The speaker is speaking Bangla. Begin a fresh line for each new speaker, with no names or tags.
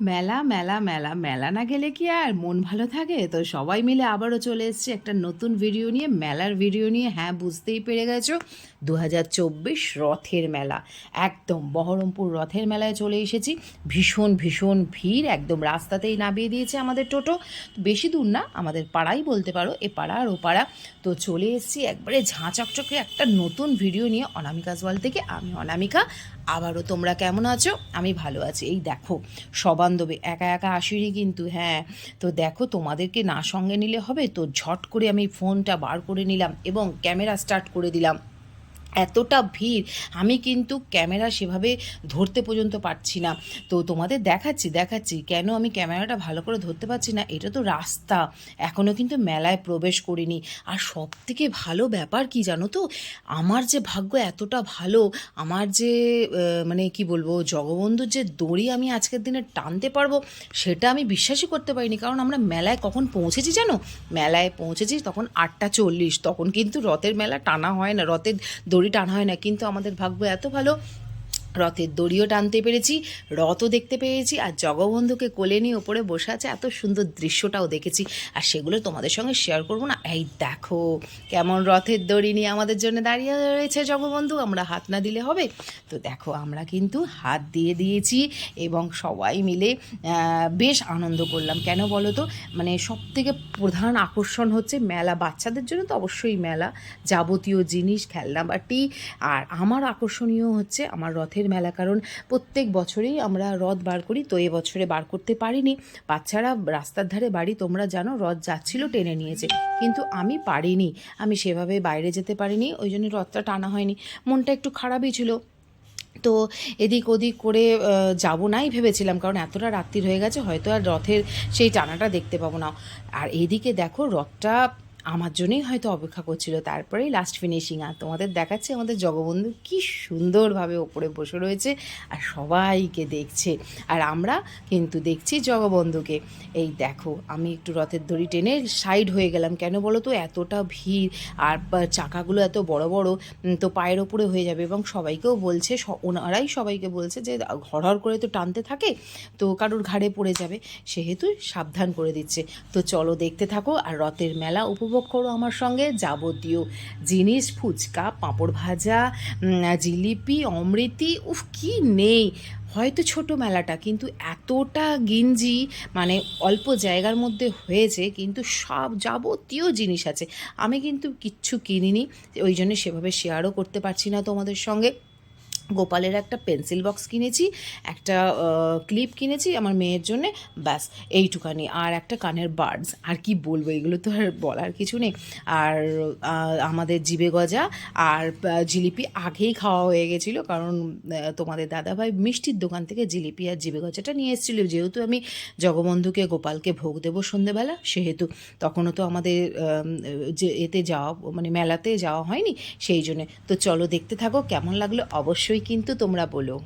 মেলা মেলা মেলা মেলা না গেলে কি আর? মন ভালো থাকে? তো সবাই মিলে আবারও চলে এসেছে একটা নতুন ভিডিও নিয়ে, মেলার ভিডিও নিয়ে। হ্যাঁ বুঝতেই পেরে গেছো? দু হাজার চব্বিশ রথের মেলা। একদম বহরমপুর রথের মেলায় চলে এসেছি। ভীষণ ভীষণ ভিড়। একদম রাস্তাতেই নামিয়ে দিয়েছে আমাদের টোটো। বেশি দূর না, আমাদের পাড়াই বলতে পারো, এ পাড়া আর ও পাড়া। তো চলে এসেছি একবারে ঝাঁচকচকে একটা নতুন ভিডিও নিয়ে অনামিকা ওয়াল থেকে। আমি অনামিকা আবারও তোমরা কেমন আছো? আমি ভালো আছি। এই দেখো, সবান্ধবে, একা একা আসিনি কিন্তু হ্যাঁ। তো দেখো, তোমাদেরকে না সঙ্গে নিলে হবে? তো ঝট করে আমি ফোনটা বার করে নিলাম এবং ক্যামেরা স্টার্ট করে দিলাম। এতটা ভিড়, আমি কিন্তু ক্যামেরা সেভাবে ধরতে পর্যন্ত পারছি না। তো তোমাদের দেখাচ্ছি দেখাচ্ছি, কেন আমি ক্যামেরাটা ভালো করে ধরতে পারছি না, এটা তো রাস্তা। এখনও কিন্তু মেলায় প্রবেশ করিনি। আর সব থেকে ভালো ব্যাপার কি জানো তো, আমার যে ভাগ্য এতটা ভালো, আমার যে মানে কি বলব, জগবন্ধুর যে দড়ি আমি আজকের দিনে টানতে পারব, সেটা আমি বিশ্বাসই করতে পারিনি। কারণ আমরা মেলায় কখন পৌঁছেছি জানো? মেলায় পৌঁছেছি তখন আটটা চল্লিশ, তখন কিন্তু রথের মেলা টানা হয় না, রথের দড়ি টানা হয় না কিন্তু আমাদের ভাগ্য এত ভালো রথের দড়িও টানতে পেরেছি, রথও দেখতে পেয়েছি, আর জগবন্ধুকে কোলে নিয়ে ওপরে বসে আছে এত সুন্দর দৃশ্যটাও দেখেছি। আর সেগুলো তোমাদের সঙ্গে শেয়ার করব না। এই দেখো, কেমন রথের দড়ি নিয়ে আমাদের জন্য দাঁড়িয়ে রয়েছে জগবন্ধু। আমরা হাত না দিলে হবে। তো দেখো, আমরা কিন্তু হাত দিয়ে দিয়েছি এবং সবাই মিলে বেশ আনন্দ করলাম। কেন বলো তো? মানে সব থেকে প্রধান আকর্ষণ হচ্ছে মেলা। বাচ্চাদের জন্য তো অবশ্যই মেলা। যাবতীয় জিনিস, খেলনা বাটি। আর আমার আকর্ষণীয় হচ্ছে আমার রথের মেলা, কারণ প্রত্যেক বছরেই আমরা রথ বার করি, তো এবছরে বার করতে পারিনি। বাচ্চারা রাস্তার ধারে বাড়ি, তোমরা জানো, রথ যাচ্ছিল টেনে নিয়েছে। কিন্তু আমি পারিনি। আমি সেভাবে বাইরে যেতে পারিনি, ওই জন্য রথটা টানা হয়নি। মনটা একটু খারাপই ছিল। তো এদিক ওদিক করে যাব নাই ভেবেছিলাম, কারণ এতটা রাত্রির হয়ে গেছে, হয়তো আর রথের সেই টানাটা দেখতে পাবো না। আর এদিকে দেখো, রথটা আমার জন্যই হয়তো অপেক্ষা করছিল, তারপরেই লাস্ট ফিনিশিং আর তোমাদের দেখাচ্ছে আমাদের জগবন্ধু কি সুন্দরভাবে ওপরে বসে রয়েছে আর সবাইকে দেখছে। আর আমরা কিন্তু দেখছি জগবন্ধুকে। এই দেখো, আমি একটু রথের দড়ি টেনে সাইড হয়ে গেলাম। কেন বলো তো? এতটা ভিড়, আর চাকাগুলো এত বড় বড় তো পায়ের ওপরে হয়ে যাবে এবং সবাইকেও বলছে ওনারাই সবাইকে বলছে যে ঘরহর করে তো টানতে থাকে, তো কারোর ঘাড়ে পড়ে যাবে, সেহেতু সাবধান করে দিচ্ছে। তো চলো দেখতে থাকো, আর রথের মেলা উপভোগ করো আমার সঙ্গে যাবতীয় জিনিস, ফুচকা, পাঁপড় ভাজা জিলিপি, অমৃতি, উফ, কি নেই। হয়তো ছোট মেলাটা কিন্তু এতটা গিঞ্জি মানে অল্প জায়গার মধ্যে হয়েছে, কিন্তু সব যাবতীয় জিনিস আছে। আমি কিন্তু কিচ্ছু কিনিনি, ওই জন্য সেভাবে শেয়ারও করতে পারছি না তোমাদের সঙ্গে। গোপালের একটা পেন্সিল বক্স কিনেছি, একটা ক্লিপ কিনেছি আমার মেয়ের জন্যে, ব্যাস এইটুকানি আর একটা কানের বার্ডস। আর কি বলব, এগুলো তো আর বলার কিছু নেই। আর আমাদের জিবে গজা আর জিলিপি আগেই খাওয়া হয়ে গেছিল। কারণ তোমাদের দাদাভাই মিষ্টির দোকান থেকে জিলিপি আর জিবে গজাটা নিয়ে এসেছিল। যেহেতু আমি জগবন্ধুকে, গোপালকে ভোগ দেবো সন্ধেবেলা, সেহেতু তখনও তো আমাদের যে, এতে যাওয়া মানে মেলাতে যাওয়া হয়নি, সেই জন্যে। তো চলো দেখতে থাকো, কেমন লাগল অবশ্যই কিন্তু তোমরা বলো।